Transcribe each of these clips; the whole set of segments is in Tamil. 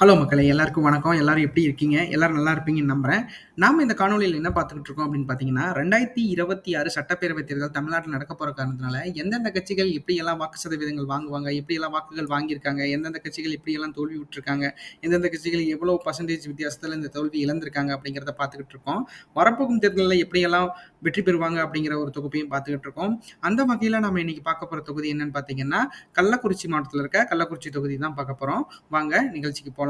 ஹலோ மக்களே எல்லாருக்கும் வணக்கம். எல்லாரும் எப்படி இருக்கீங்க? எல்லாரும் நல்லா இருப்பீங்கன்னு நம்புறேன். நாம இந்த காணொலியில் என்ன பார்த்துக்கிட்டு இருக்கோம் அப்படின்னு பார்த்தீங்கன்னா ரெண்டாயிரத்தி இருபத்தி ஆறு சட்டப்பேரவை தேர்தல் தமிழ்நாட்டில் நடக்க போகிற காரணத்தினால எந்தெந்த கட்சிகள் எப்படியெல்லாம் வாக்கு சதவீதங்கள் வாங்குவாங்க எப்படியெல்லாம் வாக்குகள் வாங்கியிருக்காங்க எந்தெந்த கட்சிகள் எப்படியெல்லாம் தோல்வி விட்டுருக்காங்க எந்தெந்த கட்சிகள் எவ்வளோ பர்சன்டேஜ் வித்தியாசத்தில் இந்த தோல்வி இழந்திருக்காங்க அப்படிங்கிறத பார்த்துக்கிட்டு இருக்கோம். வரப்போகும் தேர்தலில் எப்படியெல்லாம் வெற்றி பெறுவாங்க அப்படிங்கிற ஒரு தொகுப்பையும் பார்த்துக்கிட்டு இருக்கோம். அந்த வகையில் நம்ம இன்னைக்கு பார்க்க போகிற தொகுதி என்னன்னு பார்த்தீங்கன்னா கள்ளக்குறிச்சி மாவட்டத்தில் இருக்க கள்ளக்குறிச்சி தொகுதி தான் பார்க்க போகிறோம் வாங்க நிகழ்ச்சிக்கு போகலாம்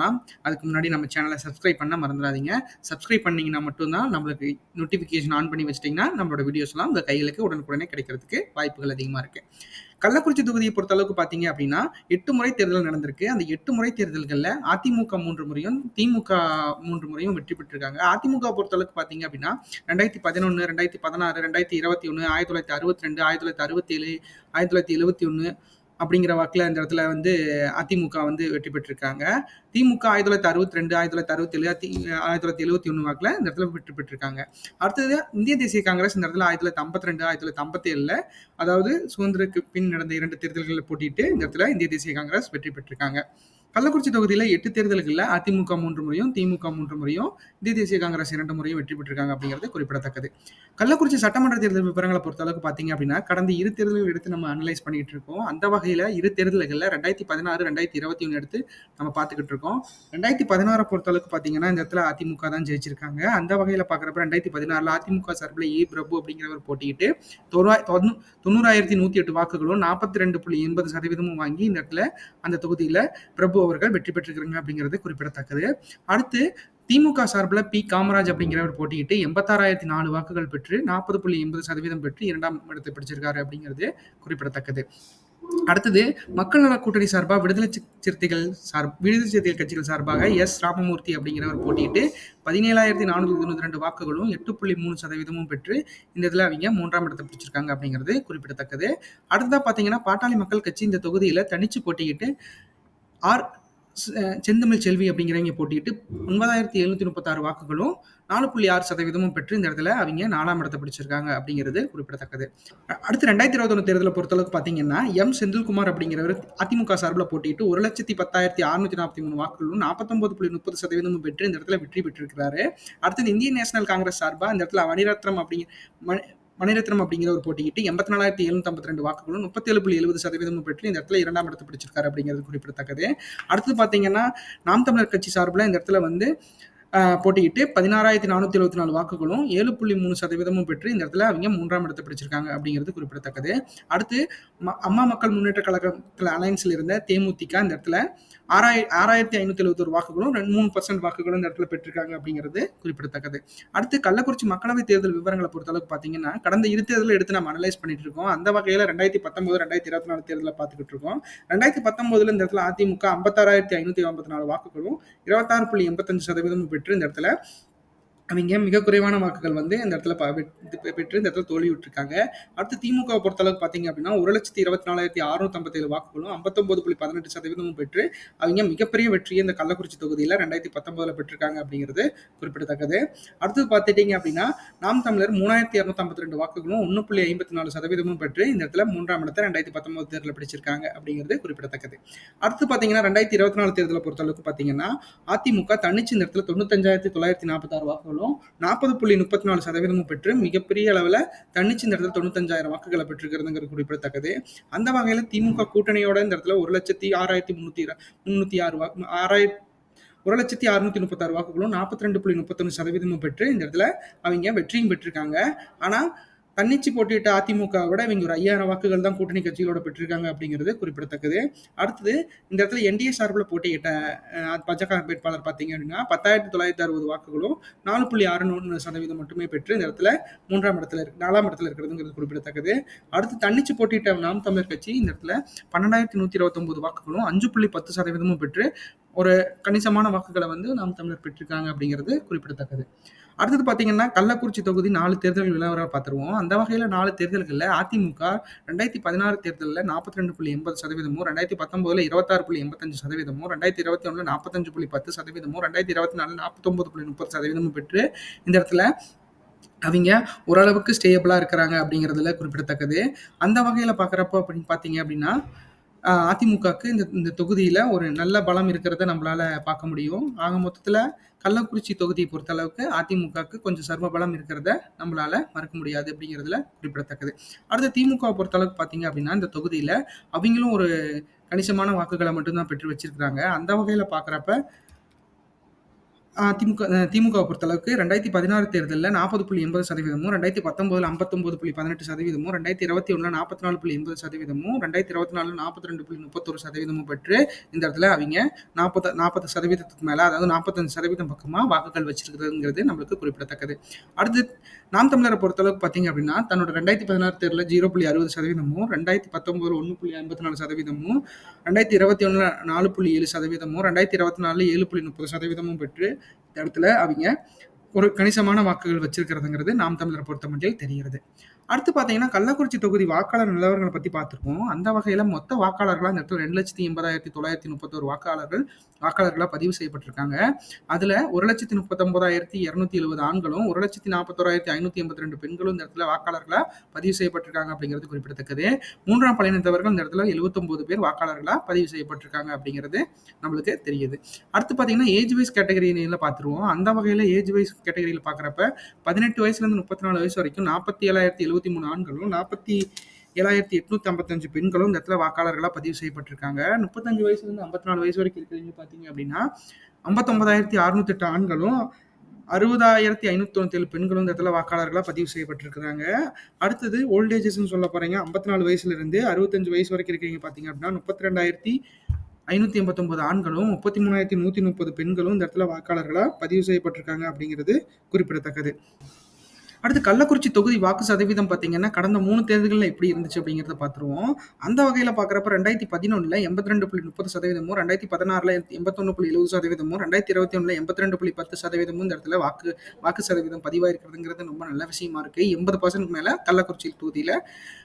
அதுக்கு முன்னாடி நம்ம சேனலை சப்ஸ்கிரைப் பண்ண மறந்துடாதீங்க. சப்ஸ்கிரைப் பண்ணீங்கன்னா மட்டும்தான் நம்மளுக்கு நோட்டிஃபிகேஷன் ஆன் பண்ணி வச்சிட்டிங்கன்னா நம்மளோட வீடியோஸ்லாம் உங்கள் கைகளுக்கு உடனுக்குடனே கிடைக்கிறதுக்கு வாய்ப்புகள் அதிகமாக இருக்குது கள்ளக்குறிச்சி தொகுதியை பொறுத்த அளவுக்கு பார்த்தீங்க அப்படின்னா எட்டு முறை தேர்தல் நடந்திருக்கு. அந்த எட்டு முறை தேர்தல்களில் அதிமுக மூன்று முறையும் திமுக மூன்று முறையும் வெற்றி பெற்றிருக்காங்க. அதிமுக பொறுத்த அளவுக்கு பார்த்தீங்க அப்படின்னா ரெண்டாயிரத்தி பதினொன்று ரெண்டாயிரத்தி பதினாறு ரெண்டாயிரத்தி இருபத்தி ஒன்று ஆயிரத்தி தொள்ளாயிரத்தி அறுபத்தி ரெண்டு ஆயிரத்தி தொள்ளாயிரத்தி அறுபத்தேழு ஆயிரத்தி தொள்ளாயிரத்தி எழுபத்தி ஒன்று அப்படிங்கிற வாக்கில் இந்த இடத்துல வந்து அதிமுக வந்து வெற்றி பெற்றிருக்காங்க. திமுக ஆயிரத்தி தொள்ளாயிரத்தி அறுபத்தி ரெண்டு ஆயிரத்தி தொள்ளாயிரத்தி அறுபத்தி ஏழு ஆயிரத்தி தொள்ளாயிரத்தி எழுபத்தி ஒன்று வாக்கில் இந்த இடத்துல வெற்றி பெற்றிருக்காங்க. அடுத்தது இந்திய தேசிய காங்கிரஸ் இந்த இடத்துல ஆயிரத்தி தொள்ளாயிரத்தி ஐம்பத்தி ரெண்டு ஆயிரத்தி தொள்ளாயிரத்தி ஐம்பத்தி ஏழில் அதாவது சுதந்திரக்கு பின் நடந்த இரண்டு தேர்தல்களில் போட்டிட்டு இந்த இடத்துல இந்திய தேசிய காங்கிரஸ் வெற்றி பெற்றிருக்காங்க. கள்ளக்குறிச்சி தொகுதியில் எட்டு தேர்தல்களில் அதிமுக மூன்று முறையும் திமுக மூன்று முறையும் இந்திய தேசிய காங்கிரஸ் இரண்டு முறையும் வெற்றி பெற்றிருக்காங்க அப்படிங்கிறது குறிப்பிடத்தக்கது. கள்ளக்குறிச்சி சட்டமன்ற தேர்தல் விவரங்களை பொறுத்த அளவுக்கு பார்த்தீங்க அப்படின்னா கடந்த இரு தேர்தல்கள் எடுத்து நம்ம அனலைஸ் பண்ணிட்டு இருக்கோம். அந்த வகையில் இரு தேர்தல்களில் ரெண்டாயிரத்தி பதினாறு ரெண்டாயிரத்தி இருபத்தி ஒன்று எடுத்து நம்ம பார்த்துக்கிட்டு இருக்கோம். ரெண்டாயிரத்தி பதினாறை பொறுத்த அளவுக்கு பார்த்தீங்கன்னா இந்த இடத்துல அதிமுக தான் ஜெயிச்சிருக்காங்க. அந்த வகையில் பார்க்குறப்ப ரெண்டாயிரத்தி பதினாறில் அதிமுக சார்பில் ஏ பிரபு அப்படிங்கிறவர் போட்டிக்கிட்டு தொண்ணூறாயிரத்தி நூற்றி எட்டு வாக்குகளும் நாற்பத்தி ரெண்டு புள்ளி எண்பது சதவீதமும் வாங்கி இந்த இடத்துல அந்த தொகுதியில் பிரபு அவர்கள் வெற்றி பெற்றிருக்கிறாங்க அப்படிங்கிறது குறிப்பிடத்தக்கது. அடுத்து திமுக சார்பில் பி. காமராஜ் அப்படிங்கிறவர் போட்டியிட்டு எண்பத்தாறாயிரத்தி நாலு வாக்குகள் பெற்று நாற்பது புள்ளி எண்பது சதவீதம் பெற்று இரண்டாம் இடத்தை பிடிச்சிருக்காரு அப்படிங்கிறது குறிப்பிடத்தக்கது. அடுத்தது மக்கள் நல கூட்டணி சார்பாக விடுதலை சிறுத்தைகள் சார் விடுதலை சிறுத்தைகள் கட்சிகள் சார்பாக எஸ். ராமமூர்த்தி அப்படிங்கிறவர் போட்டியிட்டு பதினேழாயிரத்தி நானூற்றி தொண்ணூற்றி ரெண்டு வாக்குகளும் எட்டு புள்ளி மூணு சதவீதமும் பெற்று இந்த இதில் அவங்க மூன்றாம் இடத்தை பிடிச்சிருக்காங்க அப்படிங்கிறது குறிப்பிடத்தக்கது. அடுத்ததாக பார்த்தீங்கன்னா பாட்டாளி மக்கள் கட்சி இந்த தொகுதியில் தனிச்சு போட்டியிட்டு ஆர் செந்தமிழ் செல்வி அப்படிங்கிறவங்க போட்டிட்டு ஒன்பதாயிரத்தி எழுநூத்தி முப்பத்தாறு வாக்குகளும் நாலு புள்ளி ஆறு சதவீதமும் பெற்று இந்த இடத்துல அவங்க நாலாம் இடத்தை பிடிச்சிருக்காங்க அப்படிங்கிறது குறிப்பிடத்தக்கது. அடுத்து ரெண்டாயிரத்தி இருபத்தொன்னு தேர்தலை பொறுத்தளவுக்கு பார்த்தீங்கன்னா எம். செந்தில்குமார் அப்படிங்கிறவர் அதிமுக சார்பில் போட்டிட்டு ஒரு லட்சத்தி பத்தாயிரத்தி அறுநூத்தி நாற்பத்தி மூணு வாக்குகளும் நாற்பத்தொன்பது புள்ளி முப்பது சதவீதமும் பெற்று இந்த இடத்துல வெற்றி பெற்றிருக்கிறாரு. அடுத்தது இந்திய நேஷனல் காங்கிரஸ் சார்பாக இந்த இடத்துல மணிரத்னம் அப்படிங்கிற மணிரத்னம் அப்படிங்கிற ஒரு போட்டிக்கிட்டு எண்பத்தி நாலாயிரத்தி எழுநூத்தி ரெண்டு வாக்குகளும் முப்பத்தேழு புள்ளி எழுபது சதவீதமும் பெற்று இந்த இடத்துல இரண்டாம் இடத்தை பிடிச்சிருக்காரு அப்படிங்கிறது குறிப்பிடத்தக்கது. அடுத்து பார்த்தீங்கன்னா நாம் தமிழர் கட்சி சார்பில் இந்த இடத்துல வந்து போட்டியிட்டு பதினாறாயிரத்தி நானூற்றி எழுபத்தி நாலு வாக்குகளும் ஏழு புள்ளி மூணு சதவீதமும் பெற்று இந்த இடத்துல அவங்க மூன்றாம் இடத்தை பிடிச்சிருக்காங்க அப்படிங்கிறது குறிப்பிடத்தக்கது. அடுத்து அம்மா மக்கள் முன்னேற்ற கழகத்தில் அலைன்ஸில் இருந்த தேமுதிக இந்த இடத்துல ஆறாய ஆறாயிரத்தி ஐநூற்றி எழுபத்தொரு வாக்குகளும் ரெண்டு மூணு பர்சன்ட் வாக்குகளும் இந்த இடத்துல பெற்றிருக்காங்க அப்படிங்கிறது குறிப்பிடத்தக்கது. அடுத்து கள்ளக்குறிச்சி மக்களவை தேர்தல் விவரங்களை பொறுத்தளவுக்கு பார்த்தீங்கன்னா கடந்த இரு தேர்தலில் எடுத்து நம்ம அனலைஸ் பண்ணிட்டு இருக்கோம். அந்த வகையில் ரெண்டாயிரத்தி பத்தொன்பது ரெண்டாயிரத்தி இருபத்தி நாலு தேர்தலில் பார்த்துக்கிட்டு இருக்கோம். ரெண்டாயிரத்தி பத்தொன்பதுல இந்த இடத்துல அதிமுக ஐம்பத்தாறாயிரத்தி ஐநூற்றி ஐம்பத்தி நாலு வாக்குகளும் இருபத்தாறு புள்ளி எண்பத்தஞ்சு சதவீதமும் பெற்று இந்த இடத்துல அவங்க மிக குறைவான வாக்குகள் வந்து இந்த இடத்துல பெற்று இந்த இடத்துல தோல்வி அடுத்து திமுக பொறுத்தளவுக்கு பார்த்தீங்க அப்படின்னா ஒரு லட்சத்தி இருபத்தி நாலாயிரத்தி அறுநூத்தம்பத்தேழு வாக்குகளும் ஐம்பத்தொம்பது புள்ளி பதினெட்டு சதவீதமும் பெற்று அவங்க மிகப்பெரிய வெற்றியை இந்த கள்ளக்குறிச்சி தொகுதியில் ரெண்டாயிரத்தி பத்தொன்பதுல பெற்றிருக்காங்க அப்படிங்கிறது குறிப்பிடத்தக்கது. அடுத்தது பார்த்துட்டீங்க அப்படின்னா நாம் தமிழர் மூணாயிரத்தி இரநூத்தம்பத்தி ரெண்டு வாக்குகளும் ஒன்று புள்ளி ஐம்பத்தி நாலு சதவீதமும் பெற்று இந்த இடத்துல மூன்றாம் இடத்தை ரெண்டாயிரத்தி பத்தொன்பது தேர்தலில் பிடிச்சிருக்காங்க அப்படிங்கிறது குறிப்பிடத்தக்கது. அடுத்து பார்த்தீங்கன்னா ரெண்டாயிரத்தி இருபத்தி நாலு தேர்தலை பொறுத்தளவுக்கு பார்த்தீங்கன்னா அதிமுக தனிச்சு இந்த இடத்துல தொண்ணூத்தஞ்சாயிரத்தி தொள்ளாயிரத்தி நாற்பத்தாறு வாக்குகளும் நாற்பது புள்ளி முப்பத்தி நாலு சதவீதமும் பெற்று மிகப்பெரிய அளவில் தன்னிச்சு இந்த இடத்துல தொண்ணூத்தஞ்சாயிரம் வாக்குகளை பெற்றிருக்கிறதுங்கிறது குறிப்பிடத்தக்கது. அந்த வகையில் திமுக கூட்டணியோட இந்த இடத்துல ஒரு லட்சத்தி ஆறாயிரத்தி முன்னூத்தி முன்னூத்தி ஆறு வாக்கு ஆறாயிரத்தி ஒரு லட்சத்தி அறுநூத்தி முப்பத்தாறு வாக்குகளும் நாற்பத்தி ரெண்டு புள்ளி முப்பத்தொன்று சதவீதமும் பெற்று இந்த இடத்துல அவங்க வெற்றியும் பெற்றிருக்காங்க. ஆனால் தன்னிச்சு போட்டியிட்ட அதிமுகவோட இவங்க ஒரு ஐயாயிரம் வாக்குகள் தான் கூட்டணி கட்சிகளோட பெற்றிருக்காங்க அப்படிங்கிறது குறிப்பிடத்தக்கது. அடுத்தது இந்த இடத்துல என்டிஏ சார்பில் போட்டியிட்ட பாஜக வேட்பாளர் பார்த்தீங்க அப்படின்னா பத்தாயிரத்தி தொள்ளாயிரத்தி அறுபது வாக்குகளும் நாலு புள்ளி ஆறு நூறு சதவீதம் மட்டுமே பெற்று இந்த இடத்துல மூன்றாம் இடத்துல இருக்கு நாலாம் இடத்துல இருக்கிறதுங்கிறது குறிப்பிடத்தக்கது. அடுத்து தன்னிச்சு போட்டியிட்ட நாம் தமிழர் கட்சி இந்த இடத்துல பன்னெண்டாயிரத்தி நூற்றி இருபத்தொம்போது வாக்குகளும் அஞ்சு புள்ளி பத்து சதவீதமும் பெற்று ஒரு கணிசமான வாக்குகளை வந்து நாம் தமிழர் பெற்றிருக்காங்க அப்படிங்கிறது குறிப்பிடத்தக்கது. அடுத்தது பார்த்தீங்கன்னா கள்ளக்குறிச்சி தொகுதி நாலு தேர்தல் நிலவரம் பார்த்துருவோம். அந்த வகையில் நாலு தேர்தல்களில் அதிமுக ரெண்டாயிரத்தி பதினாறு தேர்தலில் நாற்பத்தி ரெண்டு புள்ளி எண்பது சதவீதமும் ரெண்டாயிரத்தி பத்தொன்பதுல இருபத்தாறு புள்ளி எண்பத்தஞ்சு சதவீதமும் ரெண்டாயிரத்தி இருபத்தி ஒன்றில் நாற்பத்தஞ்சு புள்ளி பத்து சதவீதமும் ரெண்டாயிரத்தி இருபத்தி நாலு நாற்பத்தொம்பது புள்ளி முப்பது சதவீதமும் பெற்று இந்த இடத்துல அவங்க ஓரளவுக்கு ஸ்டேபிளாக இருக்கிறாங்க அப்படிங்கிறதுல குறிப்பிடத்தக்கது. அந்த வகையில் பார்க்குறப்போ அப்படின்னு பார்த்தீங்க அப்படின்னா அதிமுகவுக்கு அதிமுகக்கு இந்த இந்த தொகுதியில் ஒரு நல்ல பலம் இருக்கிறத நம்மளால பார்க்க முடியும். ஆக மொத்தத்தில் கள்ளக்குறிச்சி தொகுதியை பொறுத்த அளவுக்கு அதிமுகக்கு கொஞ்சம் சர்வ பலம் இருக்கிறத நம்மளால மறுக்க முடியாது அப்படிங்கிறதுல குறிப்பிடத்தக்கது. அடுத்து திமுகவை பொறுத்த அளவுக்கு பார்த்தீங்க அப்படின்னா, இந்த தொகுதியில் அவங்களும் ஒரு கணிசமான வாக்குகளை மட்டும்தான் பெற்று வச்சிருக்கிறாங்க. அந்த வகையில் பார்க்குறப்ப திமுக திமுகவை பொறுத்தளவுக்கு ரெண்டாயிரத்தி பதினாறு தேர்தலில் நாற்பது புள்ளி எண்பது சதவீதமும் ரெண்டாயிரத்தி பத்தொம்போதில் ஐம்பத்தொம்போது புள்ளி பதினெட்டு சதவீதமும் ரெண்டாயிரத்தி இருபத்தி ஒன்றில் நாற்பத்தி நாலு புள்ளி எண்பது சதவீதமும் ரெண்டாயிரத்தி இருபத்தி நாலு நாற்பத்தி ரெண்டு புள்ளி முப்பத்தொரு சதவீதமும் பெற்று இந்த இடத்துல அவங்க நாற்பத்தி நாற்பது சதவீதத்துக்கு மேலே அதாவது நாற்பத்தஞ்சு சதவீதம் பக்கமாக வாக்குகள் வச்சிருக்கிறதுங்கிறது நம்மளுக்கு குறிப்பிடத்தக்கது. அடுத்து நாம் தமிழரை பொறுத்தளவுக்கு பார்த்தீங்க அப்படின்னா தன்னோட ரெண்டாயிரத்தி பதினாறு தேர்தலில் ஜீரோ புள்ளி அறுபது சதவீதமும் ரெண்டாயிரத்தி பத்தொம்போதில் ஒன்று புள்ளி ஐம்பத்தி நாலு சதவீதமும் ரெண்டாயிரத்தி இருபத்தி ஒன்றில் நாலு புள்ளி ஏழு சதவீதமும் ரெண்டாயிரத்தி இருபத்தி நாலு ஏழு புள்ளி முப்பது சதவீதமும் பெற்று இந்த இடத்துல அவங்க ஒரு கணிசமான வாக்குகள் வச்சிருக்கிறதுங்கிறது நாம் தமிழர பொறுத்தமட்டில் தெரிகிறது. அடுத்து பார்த்தீங்கன்னா, கள்ளக்குறிச்சி தொகுதி வாக்காளர் நிலவரங்களை பற்றி பார்த்துருக்கோம் அந்த வகையில் மொத்த வாக்காளர்களாக இந்த இடத்துல 2,80,931 வாக்காளர்கள் வாக்காளர்களாக பதிவு செய்யப்பட்டிருக்காங்க. அதில் ஒரு லட்சத்தி முப்பத்தொம்போதாயிரத்தி இரநூத்தி எழுபது ஆண்களும், 1,41,582 பெண்களும் இந்த இடத்துல வாக்காளர்களாக பதிவு செய்யப்பட்டிருக்காங்க அப்படிங்கிறது குறிப்பிடத்தக்கது. மூன்றாம் பழையினத்தவர்கள் இந்த இடத்துல 79 பேர் வாக்காளர்களாக பதிவு செய்யப்பட்டிருக்காங்க அப்படிங்கிறது நம்மளுக்கு தெரியுது. அடுத்து பார்த்தீங்கன்னா, ஏஜ் வைஸ் கேட்டகரியில் பார்த்துருவோம். அந்த வகையில் ஏஜ் வைஸ் கேட்டகரியில் பார்க்குறப்ப 18 வயசுலேருந்து 34 வயசு வரைக்கும் நாற்பத்தி ஏழாயிரத்தி இருபத்தி மூணு ஆண்களும் நாற்பத்தி ஏழாயிரத்தி எட்நூத்தி ஐம்பத்தஞ்சு பெண்களும் இந்த இடத்துல வாக்காளர்களாக பதிவு செய்யப்பட்டிருக்காங்க. முப்பத்தஞ்சு வயசுலேருந்து ஐம்பத்தி நாலு வயசு வரைக்கும் இருக்கிறவங்க பார்த்தீங்க அப்படின்னா ஐம்பத்தொம்பதாயிரத்தி அறுநூத்தி எட்டு ஆண்களும் அறுபதாயிரத்தி ஐநூத்தி தொண்ணூத்தி ஏழு பெண்களும் இந்த இடத்துல வாக்காளர்களாக பதிவு செய்யப்பட்டிருக்கிறாங்க. அடுத்தது ஓல்டேஜஸ்ன்னு சொல்ல போறீங்க. ஐம்பத்தி நாலு வயசுல இருந்து அறுபத்தஞ்சு வயசு வரைக்கும் இருக்கிறீங்க பார்த்தீங்க அப்படின்னா முப்பத்தி ரெண்டாயிரத்தி ஐநூற்றி எண்பத்தொம்பது ஆண்களும் முப்பத்தி மூணாயிரத்தி நூற்றி முப்பது பெண்களும் இந்த இடத்துல வாக்காளர்களாக பதிவு செய்யப்பட்டிருக்காங்க அப்படிங்கிறது குறிப்பிடத்தக்கது. அடுத்து கள்ளக்குறிச்சி தொகுதி வாக்கு சதவீதம் பார்த்தீங்கன்னா கடந்த மூணு தேர்தல்களில் எப்படி இருந்துச்சு அப்படிங்கிறத பார்த்துருவோம். அந்த வகையில் பார்க்குறப்ப ரெண்டாயிரத்தி பதினொன்றில் எண்பத்தி ரெண்டு புள்ளி முப்பது சதவீதமும் ரெண்டாயிரத்தி பதினாறில் எண்பத்தொன்று புள்ளி எழுபது சதவீதமும் ரெண்டாயிரத்தி இருபத்தி ஒன்றில் எண்பத்தி ரெண்டு புள்ளி பத்து சதவீதமும் இந்த இடத்துல வாக்கு வாக்கு சதவீதம் பதிவாயிருக்கிறதுங்கிறது ரொம்ப நல்ல விஷயமா இருக்குது எண்பது பர்சன்ட் மேலே கள்ளக்குறிச்சி தொகுதியில்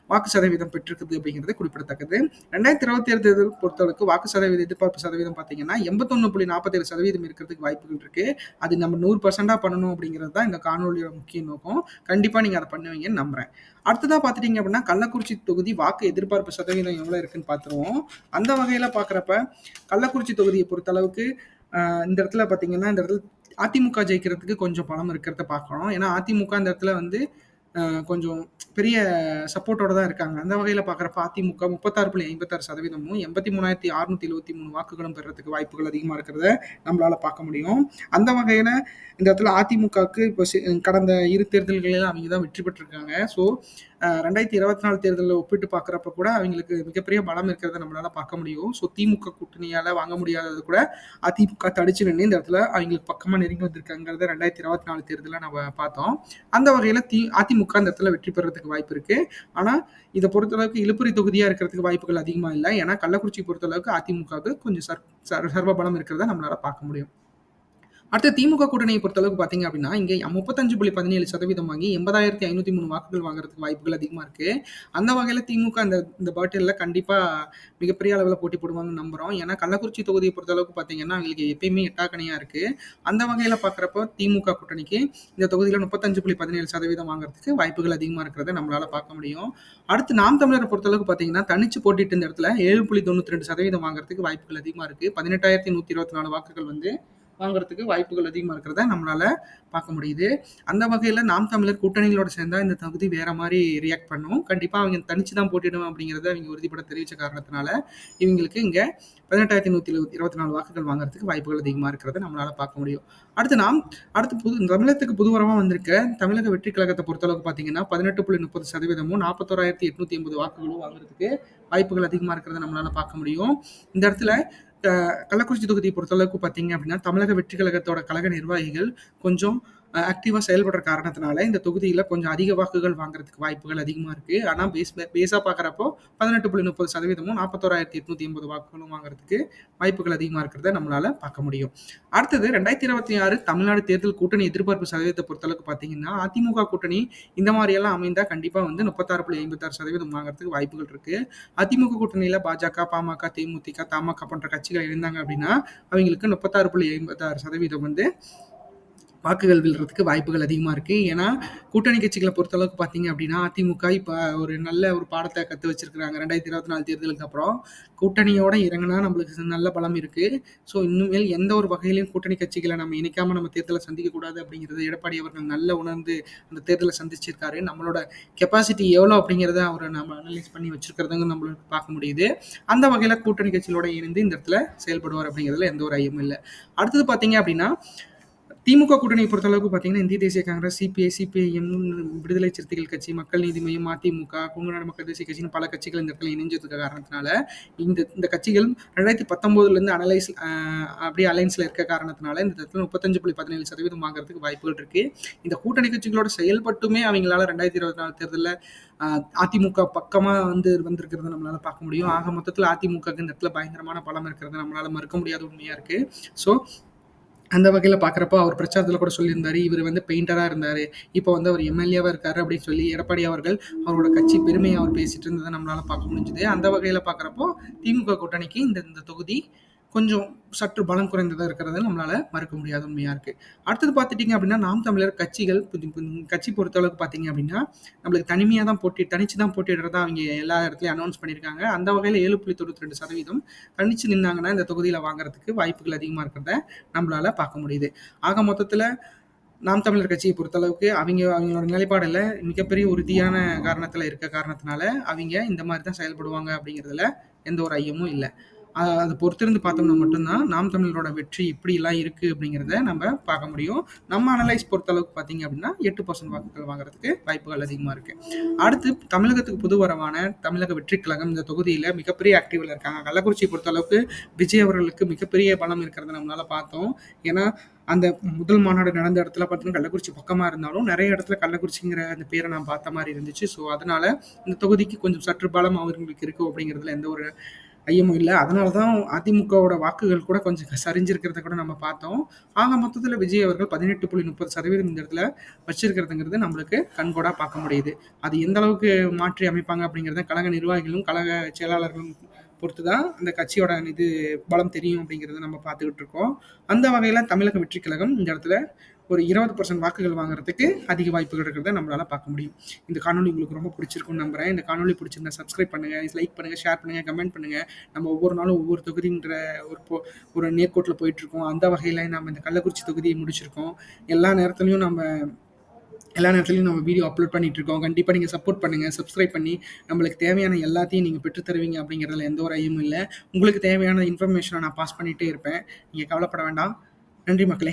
வாக்கு சதவீதம் பெற்றிருக்குது அப்படிங்கிறது குறிப்பிடத்தக்கது. 2027 தேர்தல் பொறுத்தளவுக்கு வாக்கு சதவீத எதிர்பார்ப்பு சதவீதம் பார்த்தீங்கன்னா, 81.47% இருக்கிறதுக்கு வாய்ப்புகள் இருக்கு. அது நம்ம நூறு பர்சன்டா பண்ணணும் அப்படிங்கிறது தான் இந்த காணொலியோட முக்கிய நோக்கம். கண்டிப்பா நீங்க அதை பண்ணுவீங்கன்னு நம்புறேன். அடுத்ததா பார்த்துட்டீங்க அப்படின்னா, கள்ளக்குறிச்சி தொகுதி வாக்கு எதிர்பார்ப்பு சதவீதம் எவ்வளோ இருக்குன்னு பார்த்துருவோம். அந்த வகையில பார்க்குறப்ப கள்ளக்குறிச்சி தொகுதியை பொறுத்தளவுக்கு இந்த இடத்துல பார்த்தீங்கன்னா, இந்த இடத்துல அதிமுக ஜெயிக்கிறதுக்கு கொஞ்சம் பலம் இருக்கிறத பார்க்கணும் ஏன்னா, அதிமுக இந்த இடத்துல வந்து கொஞ்சம் பெரிய சப்போர்ட்டோட தான் இருக்காங்க. அந்த வகையில் பார்க்குறப்ப அதிமுக 36.56%, 83,673 வாக்குகளும் பெறுறதுக்கு வாய்ப்புகள் அதிகமாக இருக்கிறத நம்மளால பார்க்க முடியும். அந்த வகையில் இந்த இடத்துல அதிமுகவுக்கு இப்போ சி கடந்த இரு தேர்தல்களில் அவங்க தான் வெற்றி பெற்றிருக்காங்க. ஸோ, ரெண்டாயிரத்தி இருபத்தி நாலு தேர்தலில் ஒப்பிட்டு பார்க்குறப்ப கூட அவங்களுக்கு மிகப்பெரிய பலம் இருக்கிறத நம்மளால பார்க்க முடியும். ஸோ, திமுக கூட்டணியால் வாங்க முடியாதது கூட அதிமுக தடிச்சு நின்று இந்த இடத்துல அவங்களுக்கு பக்கமாக நெருங்கி வந்திருக்காங்கிறத ரெண்டாயிரத்து இருபத்தி நாலு தேர்தலில் நம்ம பார்த்தோம். அந்த வகையில் தி அதிமுக அந்த இடத்துல வெற்றி பெறதுக்கு வாய்ப்பு இருக்கு. ஆனால் இதை பொறுத்தளவுக்கு இழுப்புரி தொகுதியாக இருக்கிறதுக்கு வாய்ப்புகள் அதிகமாக இல்லை ஏன்னா, கள்ளக்குறிச்சி பொறுத்தளவுக்கு அதிமுகவுக்கு கொஞ்சம் சர் சர் சர்வ பலம் இருக்கிறத நம்மளால பார்க்க முடியும். அடுத்து திமுக கூட்டணியை பொறுத்தளவுக்கு பார்த்தீங்க அப்படின்னா, இங்கே முப்பத்தஞ்சு புள்ளி பதினேழு சதவீதம் வாங்கி 80,503 வாக்குகள் வாங்குறதுக்கு வாய்ப்புகள் அதிகமாக இருக்குது அந்த வகையில் திமுக அந்த இந்த பாட்டில்ல கண்டிப்பாக மிகப்பெரிய அளவில் போட்டி போடுவாங்கன்னு நம்புகிறோம் ஏன்னா, கள்ளக்குறிச்சி தொகுதியை பொறுத்தளவுக்கு பார்த்தீங்கன்னா, அவங்களுக்கு எப்பயுமே எட்டாக்கனியா இருக்குது அந்த வகையில் பார்க்குறப்போ திமுக கூட்டணிக்கு இந்த தொகுதியில் முப்பத்தஞ்சு புள்ளி பதினேழு சதவீதம் வாங்குறதுக்கு வாய்ப்புகள் அதிகமாக இருக்கிறத நம்மளால் பார்க்க முடியும். அடுத்து நாம் தமிழரை பொறுத்தளவுக்கு பார்த்தீங்கன்னா, தனிச்சு போட்டிட்டு இந்த இடத்துல 7.92% வாங்குறதுக்கு வாய்ப்புகள் அதிகமாக இருக்குது பதினெட்டாயிரத்தி நூற்றி இருபத்தி நாலு வாக்குகள் வந்து வாங்குறதுக்கு வாய்ப்புகள் அதிகமாக இருக்கிறத நம்மளால பார்க்க முடியுது. அந்த வகையில் நாம் தமிழர் கூட்டணிகளோட சேர்ந்தா இந்த தகுதி வேற மாதிரி ரியாக்ட் பண்ணும். கண்டிப்பாக அவங்க தனிச்சு தான் போட்டியிடுவேன் அப்படிங்கிறத அவங்க உறுதிப்பட தெரிவித்த காரணத்தினால, இவிங்களுக்கு இங்க 18,124 வாக்குகள் வாங்குறதுக்கு வாய்ப்புகள் அதிகமாக இருக்கிறத நம்மளால் பார்க்க முடியும். அடுத்து நாம் அடுத்து புது தமிழகத்துக்கு புதுவரமாக வந்திருக்க தமிழக வெற்றி கழகத்தை பொறுத்தளவுக்கு பார்த்தீங்கன்னா, 18.30%, 41,880 வாக்குகளும் வாங்குறதுக்கு வாய்ப்புகள் அதிகமாக இருக்கிறத நம்மளால பார்க்க முடியும். இந்த இடத்துல கள்ளக்குறிச்சி தொகுதியை பொறுத்தளவுக்கு பார்த்தீங்க அப்படின்னா, தமிழக வெற்றி கழகத்தோட கழக நிர்வாகிகள் கொஞ்சம் ஆக்டிவாக செயல்படுற காரணத்தினால, இந்த தொகுதியில் கொஞ்சம் அதிக வாக்குகள் வாங்குறதுக்கு வாய்ப்புகள் அதிகமாக இருக்கு. ஆனால் பேஸ் பேஸாக பார்க்குறப்போ 18.30%, 41,880 வாக்குகளும் வாங்குறதுக்கு வாய்ப்புகள் அதிகமாக இருக்கிறத நம்மளால பார்க்க முடியும். அடுத்தது 2026 தமிழ்நாடு தேர்தல் கூட்டணி எதிர்பார்ப்பு சதவீதத்தை பொறுத்தளவுக்கு பார்த்தீங்கன்னா, அதிமுக கூட்டணி இந்த மாதிரியெல்லாம் அமைந்தால் கண்டிப்பாக வந்து 36.56% வாங்குறதுக்கு வாய்ப்புகள் இருக்கு. அதிமுக கூட்டணியில் பாஜக, பாமக, தேமுதிக, தமாக போன்ற கட்சிகள் இருந்தாங்க அப்படின்னா, அவங்களுக்கு முப்பத்தாறு புள்ளி ஐம்பத்தாறு சதவீதம் வந்து வாக்குகள் விழுறதுக்கு வாய்ப்புகள் அதிகமாக இருக்குது ஏன்னா, கூட்டணி கட்சிகளை பொறுத்தளவுக்கு பார்த்தீங்க அப்படின்னா, அதிமுக இப்போ ஒரு நல்ல ஒரு பாடத்தை கற்று வச்சிருக்கிறாங்க ரெண்டாயிரத்தி இருபத்தி நாலு தேர்தலுக்கு அப்புறம். கூட்டணியோட இறங்குனா நம்மளுக்கு நல்ல பலம் இருக்குது ஸோ, இன்னுமேல் எந்த ஒரு வகையிலையும் கூட்டணி கட்சிகளை நம்ம இணைக்காமல் நம்ம தேர்தலை சந்திக்கக்கூடாது அப்படிங்கிறத எடப்பாடி அவர்கள் நல்ல உணர்ந்து அந்த தேர்தலை சந்திச்சிருக்காரு. நம்மளோட கெப்பாசிட்டி எவ்வளோ அப்படிங்கிறத அவர் நம்ம அனலைஸ் பண்ணி வச்சிருக்கிறதுங்க நம்மளுக்கு பார்க்க முடியுது. அந்த வகையில் கூட்டணி கட்சிகளோட இணைந்து இந்த இடத்துல செயல்படுவார் அப்படிங்கிறதுல எந்த ஒரு ஐயமும் இல்லை அடுத்தது பார்த்தீங்க அப்படின்னா, திமுக கூட்டணியை பொறுத்தளவுக்கு பார்த்தீங்கன்னா, இந்திய தேசிய காங்கிரஸ், சிபிஐ, சிபிஐஎம், விடுதலை சிறுத்தைகள் கட்சி, மக்கள் நீதி மையம் அதிமுக கொங்குநாடு மக்கள் தேசிய கட்சின்னு பல கட்சிகள் இந்த இடத்துல இணைஞ்சதுக்கு காரணத்தினால, இந்த இந்த கட்சிகள் 2019லேருந்து அனலைஸ் அப்படியே அலைன்ஸில் இருக்க காரணத்தினால, இந்த இடத்துல 35.17% வாங்குறதுக்கு வாய்ப்புகள் இருக்கு. இந்த கூட்டணி கட்சிகளோட செயல்பட்டுமே அவங்களால 2024 தேர்தல்ல அ அதிமுக பக்கமாக வந்து வந்திருக்கிறத நம்மளால பார்க்க முடியும். ஆக மொத்தத்தில் அதிமுகக்கு இந்த இடத்துல பயங்கரமான பலம் இருக்கிறத நம்மளால மறுக்க முடியாத உண்மையாக இருக்குது ஸோ, அந்த வகையில் பார்க்குறப்போ அவர் பிரச்சாரத்தில் கூட சொல்லியிருந்தார் இவர் வந்து பெயிண்டராக இருந்தார். இப்போ வந்து அவர் எம்எல்ஏவாக இருக்கார் அப்படின்னு சொல்லி எடப்பாடி அவர்கள் அவரோட கட்சி பெருமையை அவர் பேசிட்டு இருந்ததை நம்மளால் பார்க்க முடிஞ்சுது. அந்த வகையில் பார்க்குறப்போ, திமுக கூட்டணிக்கு இந்த இந்த தொகுதி கொஞ்சம் சற்று பலம் குறைந்ததாக இருக்கிறத நம்மளால் மறுக்க முடியாத உண்மையாக இருக்குது அடுத்தது பார்த்துட்டிங்க அப்படின்னா, நாம் தமிழர் கட்சிகள் கட்சி பொறுத்தளவுக்கு பார்த்தீங்க அப்படின்னா, நம்மளுக்கு தனிமையாக தான் போட்டி தனிச்சு தான் போட்டியிடுறதா அவங்க எல்லா இடத்துலையும் அனௌன்ஸ் பண்ணியிருக்காங்க. அந்த வகையில் ஏழு புள்ளி தொண்ணூற்றி ரெண்டு சதவீதம் தனிச்சு நின்னாங்கன்னா, இந்த தொகுதியில் வாங்குறதுக்கு வாய்ப்புகள் அதிகமாக இருக்கிறத நம்மளால் பார்க்க முடியுது. ஆக மொத்தத்தில் நாம் தமிழர் கட்சியை பொறுத்தளவுக்கு அவங்க அவங்களோட நிலைப்பாடில் மிகப்பெரிய உறுதியான காரணத்தில் இருக்க காரணத்தினால, அவங்க இந்த மாதிரி தான் செயல்படுவாங்க அப்படிங்கிறதுல எந்த ஒரு ஐயமும் இல்லை அதை பொறுத்திருந்து பார்த்தோம்னா மட்டும்தான் நாம் தமிழரோட வெற்றி இப்படிலாம் இருக்கு அப்படிங்கிறத நம்ம பார்க்க முடியும். நம்ம அனலைஸ் பொறுத்தளவுக்கு பார்த்தீங்க அப்படின்னா, எட்டு பர்சன்ட் வாக்குகள் வாங்குறதுக்கு வாய்ப்புகள் அதிகமாக இருக்கு. அடுத்து தமிழகத்துக்கு புதுவரமான தமிழக வெற்றி கழகம் இந்த தொகுதியில் மிகப்பெரிய ஆக்டிவில் இருக்காங்க. கள்ளக்குறிச்சிய பொறுத்தளவுக்கு விஜய் அவர்களுக்கு மிகப்பெரிய பலம் இருக்கிறத நம்மளால பார்த்தோம். ஏன்னா, அந்த முதல் மாநாடு நடந்த இடத்துல பார்த்தீங்கன்னா, கள்ளக்குறிச்சி பக்கமாக இருந்தாலும், நிறைய இடத்துல கள்ளக்குறிச்சிங்கிற அந்த பேரை நான் பார்த்த மாதிரி இருந்துச்சு. ஸோ, அதனால இந்த தொகுதிக்கு கொஞ்சம் சற்று பலம் அவர்களுக்கு இருக்கும் அப்படிங்கிறதுல எந்த ஒரு ஐயமும் இல்லை அதனால தான் அதிமுகவோட வாக்குகள் கூட கொஞ்சம் சரிஞ்சிருக்கிறத கூட நம்ம பார்த்தோம். ஆக மொத்தத்தில் விஜய் அவர்கள் 18.30% இந்த இடத்துல வச்சிருக்கிறதுங்கிறது நம்மளுக்கு கண்கூடாக பார்க்க முடியுது. அது எந்த அளவுக்கு மாற்றி அமைப்பாங்க அப்படிங்கிறத கழக நிர்வாகிகளும், கழக செயலாளர்களும் பொறுத்து தான் அந்த கட்சியோட இது பலம் தெரியும் அப்படிங்கிறத நம்ம பார்த்துக்கிட்டு இருக்கோம். அந்த வகையில் தமிழக வெற்றி கழகம் இந்த இடத்துல ஒரு 20% வாக்குகள் வாங்குறதுக்கு அதிக வாய்ப்புகள் இருக்கிறத நம்மளால பார்க்க முடியும். இந்த காணொளி உங்களுக்கு ரொம்ப பிடிச்சிருக்கும்னு நம்புறேன். இந்த காணொளி பிடிச்சிருந்தா சப்ஸ்கிரைப் பண்ணுங்க, லைக் பண்ணுங்க, ஷேர் பண்ணுங்க, கமெண்ட் பண்ணுங்க. நம்ம ஒவ்வொரு நாளும் ஒவ்வொரு தொகுதின்ற ஒரு போ ஒரு நேர்கோட்டுல போயிட்டுருக்கோம். அந்த வகையில நம்ம இந்த கள்ளக்குறிச்சி தொகுதியை முடிச்சிருக்கோம். எல்லா நேரத்துலையும் நம்ம எல்லா நேரத்துலையும் நம்ம வீடியோ அப்லோட் பண்ணிட்டு இருக்கோம். கண்டிப்பாக நீங்கள் சப்போர்ட் பண்ணுங்கள் சப்ஸ்கிரைப் பண்ணி நம்மளுக்கு தேவையான எல்லாத்தையும் நீங்கள் பெற்று தருவீங்க அப்படிங்கிறதுல எந்த ஒரு ஐயமும் இல்லை உங்களுக்கு தேவையான இன்ஃபர்மேஷனை நான் பாஸ் பண்ணிகிட்டே இருப்பேன். நீங்கள் கவலைப்பட வேண்டாம். நன்றி மக்களே!